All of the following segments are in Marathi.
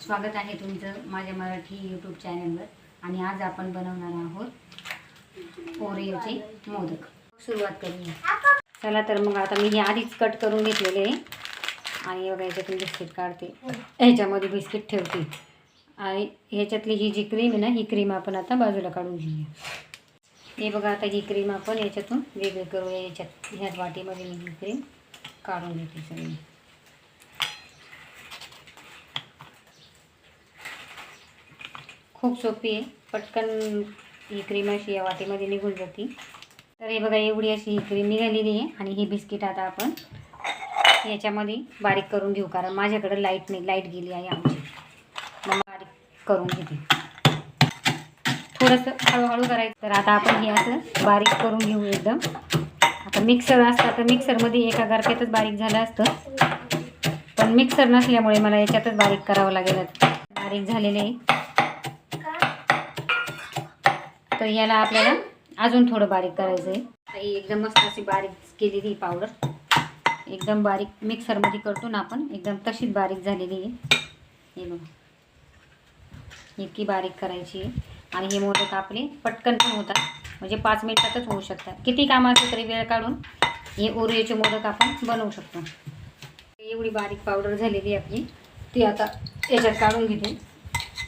स्वागत आहे तुमचं माझ्या मराठी यूट्यूब चॅनलवर आणि आज आपण बनवणार आहोत ओरिओचे मोदक. सुरुवात करूया. चला तर मग आता मी हे आधीच कट करून घेतलेले आहे. आणि बघा याच्यातून बिस्किट काढते. ह्याच्यामध्ये बिस्किट ठेवते. आणि ह्याच्यातली ही जी क्रीम आहे ना ही क्रीम आपण आता बाजूला काढून घेऊया. हे बघा आता ही क्रीम आपण याच्यातून वेगळी करूया. याच्यात ह्याच वाटीमध्ये मी ही क्रीम काढून घेते सगळी. खूप सोपी आहे. पटकन ही क्रीम अशी या वाटीमध्ये निघून जाते. तर हे बघा एवढी अशी ही क्रीम निघालेली आहे आणि ही बिस्किट आता आपण याच्यामध्ये बारीक करून घेऊ. कारण माझ्याकडे लाइट नाही लाइट गेली आहे आमची. मग बारीक करून घेते. थोडंसं हळूहळू करायचं. तर आता आपण हे असं बारीक करून घेऊ एकदम. आता मिक्सर असतं. तर मिक्सरमध्ये एका गारक्यातच बारीक झालं असतं. पण मिक्सर नसल्यामुळे मला याच्यातच बारीक करावं लागेल. बारीक झालेले तर याला आपल्याला अजून थोडं बारीक करायचं आहे ही एकदम मस्त अशी बारीक केलेली पावडर एकदम बारीक मिक्सरमध्ये करतो ना आपण एकदम तशीच बारीक झालेली आहे. हे बघा. इतकी बारीक करायची आहे. आणि हे मोदक आपले पटकन पण होतात. म्हणजे पाच मिनिटातच होऊ शकतात. किती काम असलं तरी वेळ काढून हे ओरिओचे मोदक आपण बनवू शकतो. एवढी बारीक पावडर झालेली आहे आपली. ती आता याच्यात काढून घेते.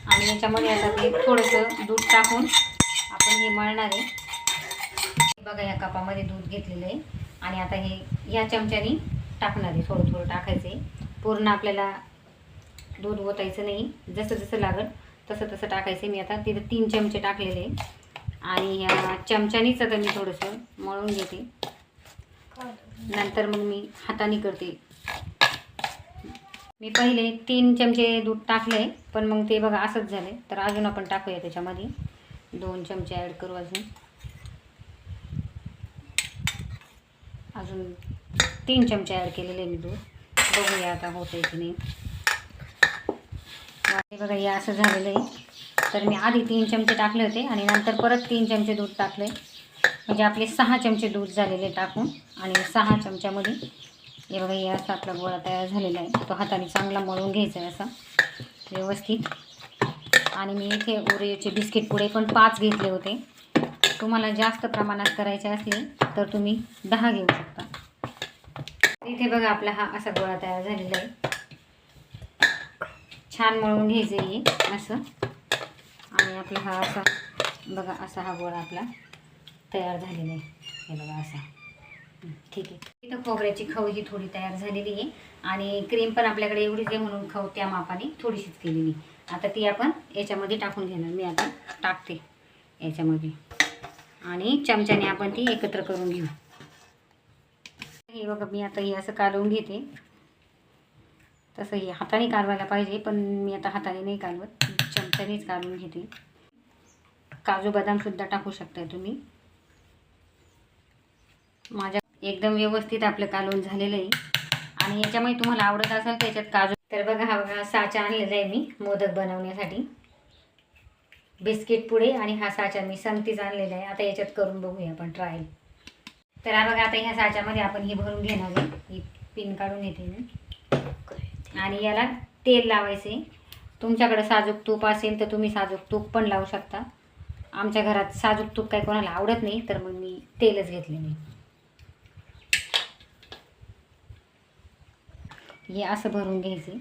आणि याच्यामध्ये आता ते थोडंसं दूध टाकून आपण हे मळणार आहे. बघा या कपामध्ये दूध घेतलेलं आहे. आणि आता हे या चमच्यानी टाकणार आहे. थोडं थोडं टाकायचं आहे पूर्ण आपल्याला दूध ओतायचं नाही. जसं जसं लागल तसं तसं टाकायचं मी आता तिथं तीन चमचे टाकलेले आणि या चमच्यानीच आता मी थोडंसं मळून घेते. नंतर मग मी हाताने करते. मी पहिले तीन चमचे दूध टाकले पण मग ते बघा असंच झालं तर अजून आपण टाकूया त्याच्यामध्ये. दोन चमचे ॲड करू अजून. अजून तीन चमचे ॲड केलेले मी दूध. बघूया आता होतं की नाही. बघा हे असं झालेलं आहे. तर मी आधी तीन चमचे टाकले होते आणि नंतर परत तीन चमचे दूध टाकले. म्हणजे आपले सहा चमचे दूध झालेले टाकून. आणि सहा चमच्यामध्ये हे बघा हे असा आपला गोळा तयार झालेला आहे. तो हाताने चांगला मळून घ्यायचा आहे असा. व्यवस्थित. आणि मी इथे ओरिओचे बिस्किट पुडे पण पाच घेतले होते. तुम्हाला जास्त प्रमाणात करायचे असले तर तुम्ही दहा घेऊ शकता. इथे बघा आपला हा असा गोळा तयार झालेला आहे. छान मळून घ्यायचं आहे असं. आणि आपला हा असा बघा असा हा गोळा आपला तयार झालेला आहे. हे बघा असा. ठीक आहे. इथं खोबऱ्याची खव ही थोडी तयार झालेली आहे. आणि क्रीम पण आपल्याकडे एवढीच आहे म्हणून खव त्या मापाने थोडीशीच केलेली आता ती आपण याच्यामध्ये टाकून घेणार. मी आता टाकते याच्यामध्ये. आणि चमच्याने आपण ती एकत्र करून घेऊ. हे बघा मी आता हे असं कालवून घेते. तसं हे हाताने काढवायला पाहिजे पण मी आता हाताने नाही कालवत. चमच्यानेच काढून घेते. काजू बदामसुद्धा टाकू शकताय तुम्ही. माझ्या एकदम व्यवस्थित आपलं कालवून झालेलं आहे. आणि याच्यामध्ये तुम्हाला आवडत असेल तर याच्यात काजू तर बघा हा बघा साचा आणलेला आहे मी मोदक बनवण्यासाठी. बिस्किट पुडे आणि हा साचा मी संगतीच आणलेला आहे. आता याच्यात करून बघूया आपण ट्रायल तर हा बघा आता ह्या साच्यामध्ये आपण हे भरून घेणार आहे. ही पिन काढून घेते मी. आणि याला तेल लावायचे. तुमच्याकडं साजूक तूप असेल तर तुम्ही साजूक तूप पण लावू शकता. आमच्या घरात साजूक तूप काही कोणाला आवडत नाही तर मग मी तेलच घेतले मी. हे असं भरून घ्यायचे.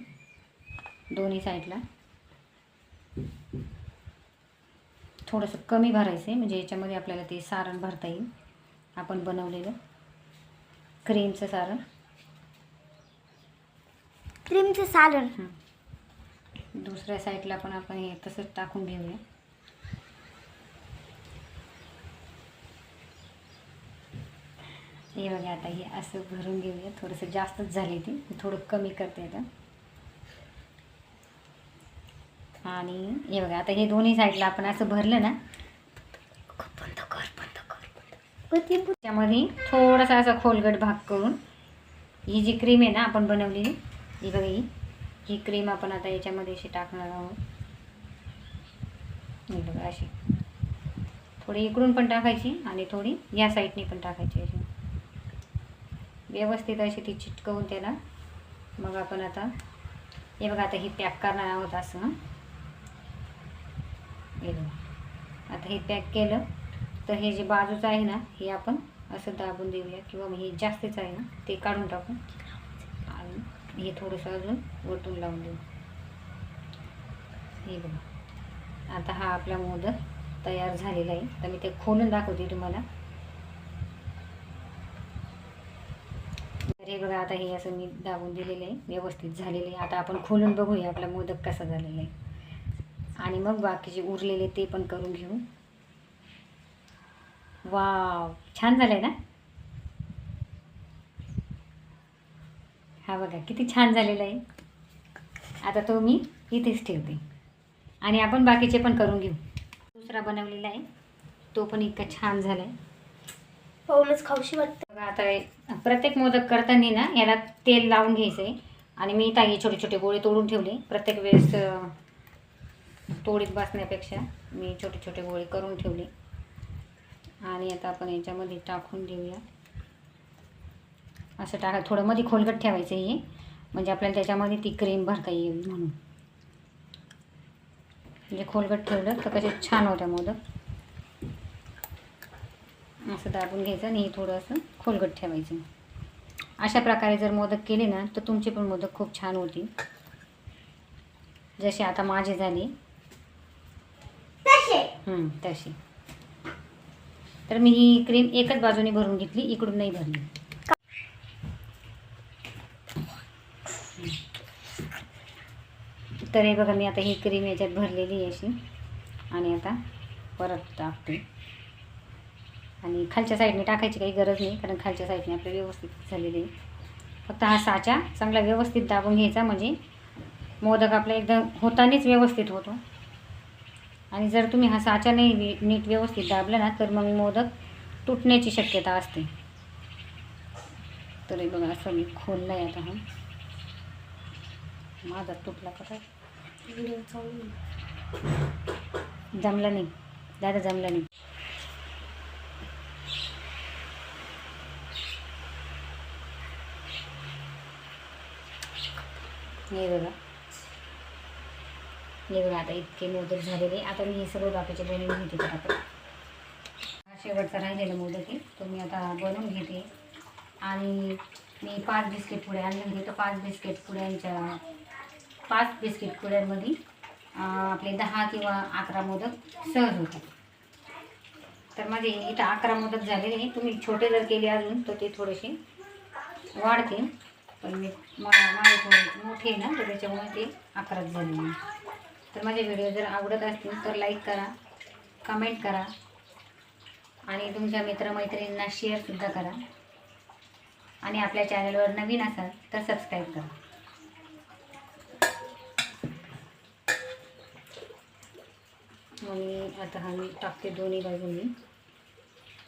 दोन्ही साईडला. थोडंसं कमी भरायचं आहे म्हणजे याच्यामध्ये आपल्याला ते सारण भरता येईल. आपण बनवलेलं क्रीमचं सारण. क्रीमचं सारण. हं. दुसऱ्या साईडला पण आपण हे तसंच टाकून घेऊया. हे बघा आता हे असं भरून घेऊया थोडंसं जास्तच झाले ते थोडं कमी करते आता आणि हे बघा आता हे दोन्ही साईडला आपण असं भरलं ना बंद कर बंद कर त्यामध्ये थोडासा असा खोलगट भाग करून ही जी क्रीम आहे ना आपण बनवलेली ही बघा ही ही क्रीम आपण आता याच्यामध्ये अशी टाकणार आहोत. हे बघा अशी. थोडी इकडून पण टाकायची आणि थोडी या साईडने पण टाकायची अशी. व्यवस्थित अशी ती चिटकवून त्याला. मग आपण आता हे बघा आता हे पॅक करणार आहोत असं. हे बघा. आता हे पॅक केलं तर हे जे बाजूचं आहे ना हे आपण असं दाबून देऊया किंवा मग हे जास्तीच आहे ना ते काढून टाकू. आणि हे थोडंसं अजून वरतून लावून देऊ. हे बघा. आता हा आपला मोदक तयार झालेला आहे. तर मी ते खोलून दाखवते तुम्हाला तर हे बघा आता हे असं मी दाबून दिलेलं आहे व्यवस्थित झालेलं आहे. आता आपण खोलून बघूया आपला मोदक कसा झालेला आहे. आणि मग बाकीचे उरलेले ते पण करून घेऊ. वाव छान झालं आहे ना? हा बघा किती छान झालेला आहे. आता तो मी इथेच ठेवते. आणि आपण बाकीचे पण करून घेऊ. दुसरा बनवलेला आहे. तो पण इतका छान झाला आहे पाहूनच खाऊशी वाटतं. बघा आता प्रत्येक मोदक करताना ना याला तेल लावून घ्यायचं आहे आणि मी इथं हे छोटे छोटे गोळे तोडून ठेवले. प्रत्येक वेळेस तोडीत बसण्यापेक्षा मी छोटे छोटे गोळे करून ठेवले. आणि आता आपण याच्यामध्ये टाकून देऊया. असं टाका थोडं मध्ये खोलगट ठेवायचं हे. म्हणजे आपल्याला त्याच्यामध्ये ती क्रीम भरता येईल म्हणून. म्हणजे खोलगट ठेवलं तर कसे छान होत्या मोदक. असं दाबून घ्यायचं आणि हे थोडं असं खोलगट ठेवायचं. अशा प्रकारे जर मोदक केले ना तर तुमचे पण मोदक खूप छान होतील. जसे आता माझे झाले. तसे. तशी तर मी ही क्रीम एकच बाजूने भरून घेतली इकडून नाही भरली. तर हे बघा मी आता ही क्रीम याच्यात भरलेली आहे अशी. आणि आता परत टाकते. आणि खालच्या साईडने टाकायची काही गरज नाही कारण खालच्या साईडने आपलं व्यवस्थित झालेली आहे. फक्त हा साचा चांगला व्यवस्थित दाबून घ्यायचा म्हणजे मोदक आपला एकदम होतानेच व्यवस्थित होतो. आणि जर तुम्ही हा साचा नाही नीट व्यवस्थित दाबला ना तर मग मोदक तुटण्याची शक्यता असते. तर बघा असं मी खोलला आहे आता हा. माझा तुटला का काय? व्हिडिओ चालू जमलं नाही. दादा जमलं नाही. हे बघा. हे बघा आता इतके मोदक झालेले. आता मी हे सगळं बाकीचे बनवून घेते आता. हा शेवटचा राहिलेला मोदक आहे. तो मी आता बनवून घेते. आणि मी पाच बिस्किट पुड्या आणले होते. तर पाच बिस्किट पुड्यांच्या पाच बिस्किट पुड्यांमध्ये आपले दहा किंवा अकरा मोदक सहज होतात. तर माझे इथं अकरा मोदक झालेले तुम्ही छोटे जर केले अजून तर ते थोडेसे वाढतील. पण मी मा माझे थोडे मोठे आहे ना तर त्याच्यामुळे ते अकराच झालेले तर माझे व्हिडिओ जर आवडत असतील तर लाईक करा कमेंट करा आणि तुमच्या मित्रमैत्रिणींना शेअरसुद्धा करा. आणि आपल्या चॅनलवर नवीन असाल तर सबस्क्राईब करा. मग मी आता हा मी टाकते दोन्ही बाजूनी.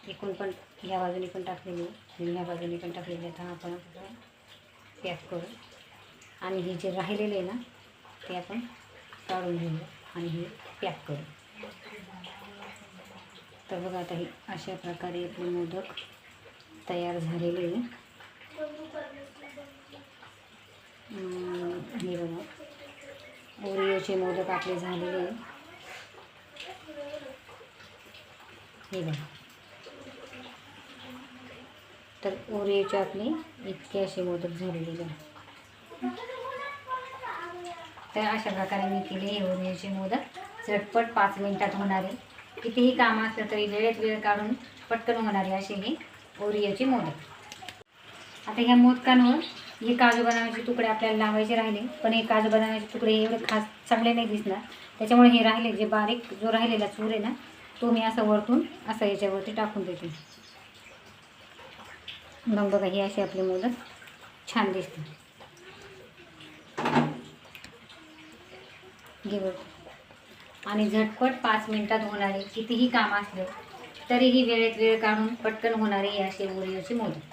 एकूण पण ह्या बाजूने पण टाकलेली आणि ह्या बाजूने पण टाकलेली आता आपण पॅक करू आणि हे जे राहिलेले आहे ना ते आपण काढून घेऊया आणि हे पॅक करू. तर बघा आता हे अशा प्रकारे आपले मोदक तयार झालेले आहे. हे बघा. ओरिओचे मोदक आपले झालेले आहे. हे बघा. तर ओरिओचे आपले इतके असे मोदक झालेले आहे तर अशा प्रकारे मी केले हे ओरिओचे मोदक. झटपट पाच मिनिटात होणारे कितीही काम असलं तरी वेळेत वेळ काढून पटकन होणारे असे हे ओरिओचे मोदक. आता ह्या मोदकांवर हे काजू बदामाचे तुकडे आपल्याला लावायचे राहिले. पण हे काजू बदामाचे तुकडे एवढे खास चांगले नाही दिसणार. त्याच्यामुळे हे राहिले जे बारीक जो राहिलेला चूर आहे ना तो मी असं वरतून असं याच्यावरती टाकून देते. मग बघा ही अशी आपली मोदक छान दिसते घे बघ. आणि झटपट पाच मिनिटात होणारे कितीही काम असलं तरीही वेळेत वेळ काढून पटकन होणारे ही असे ओरिओची मोदक